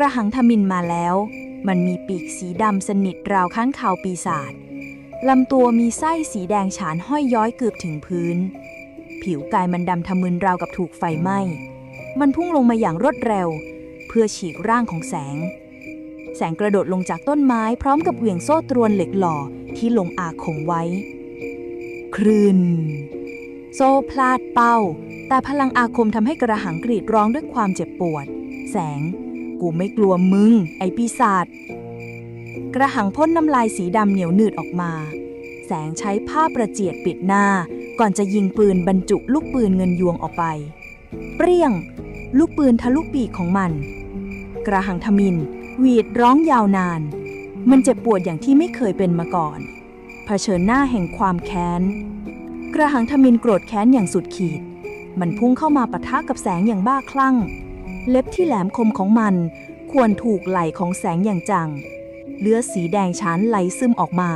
ระหังทมินมาแล้ว มันมีปีกสีดำสนิทราวค้างคาวปีศาจลำตัวมีไส้สีแดงฉานห้อยย้อยเกือบถึงพื้น ผิวกายมันดำทะมึนราวกับถูกไฟไหม้ มันพุ่งลงมาอย่างรวดเร็ว เพื่อฉีกร่างของแสง แสงกระโดดลงจากต้นไม้พร้อมกับเหวี่ยงโซ่ตรวนเหล็กหล่อที่ลงอาคมไว้คลื่นโซ่พลาดเป้า แต่พลังอาคมทำให้กระหังกรีดร้องด้วยความเจ็บปวด แสง กูไม่กลัวมึง ไอปีศาจกระหังพ่นน้ำลายสีดำเหนียวหนืดออกมา แสงใช้ผ้าประเจียดปิดหน้า ก่อนจะยิงปืนบรรจุลูกปืนเงินยวงออกไป เปรี้ยง ลูกปืนทะลุปีกของมัน กระหังทมินหวีดร้องยาวนาน มันเจ็บปวดอย่างที่ไม่เคยเป็นมาก่อน เผชิญหน้าแห่งความแค้น กระหังทมินโกรธแค้นอย่างสุดขีด มันพุ่งเข้ามาปะทะกับแสงอย่างบ้าคลั่ง เล็บที่แหลมคมของมัน ควรถูกไหลของแสงอย่างจัง เลือดสีแดงฉานไหลซึมออกมา